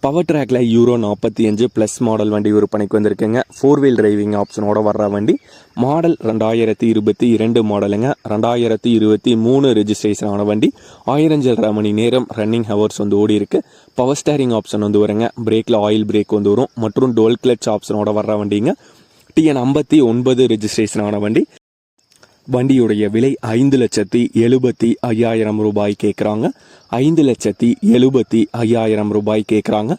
Power ட்ராக்ல euro நாற்பத்தி அஞ்சு ப்ளஸ் மாடல் வண்டி விற்பனைக்கு வந்திருக்குங்க. ஃபோர் வீல் டிரைவிங் ஆப்ஷனோட வர்ற வண்டி. மாடல் ரெண்டாயிரத்தி இருபத்தி இரண்டு மாடலுங்க ரெண்டாயிரத்தி இருபத்தி மூணு ரெஜிஸ்ட்ரேஷன் ஆன வண்டி. ஆயிரஞ்சரை மணி நேரம் ரன்னிங் ஹவர்ஸ் வந்து ஓடி இருக்கு. பவர் ஸ்டேரிங் ஆப்ஷன் வந்து வருங்க. பிரேக்கில் ஆயில் பிரேக் வந்து வரும். மற்றும் டோல் கிளச் ஆப்ஷனோட வர்ற வண்டிங்க. டிஎன் ஐம்பத்தி ஒன்பது ரெஜிஸ்ட்ரேஷன் ஆன வண்டி. வண்டியுடைய விலை ஐந்து லட்சத்தி எழுபத்தி ஐயாயிரம் ரூபாய் கேட்குறாங்க ஐந்து லட்சத்தி எழுபத்தி ஐயாயிரம் ரூபாய் கேட்குறாங்க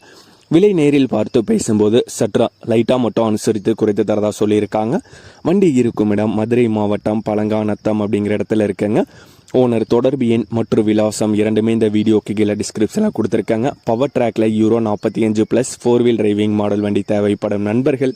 விலை நேரில் பார்த்து பேசும்போது சற்றா லைட்டாக மட்டும் அனுசரித்து குறைத்து தரதா சொல்லியிருக்காங்க. வண்டி இருக்கும் இடம் மதுரை மாவட்டம் பழங்காநத்தம் அப்படிங்கிற இடத்துல இருக்குங்க. ஓனர் தொடர்பு எண் மற்றும் விலாசம் இரண்டுமே இந்த வீடியோக்கு கீழே டிஸ்கிரிப்ஷனில் கொடுத்துருக்காங்க. பவர் ட்ராக்ல யூரோ நாற்பத்தி அஞ்சு plus four wheel driving model வண்டி தேவைப்படும் நண்பர்கள்.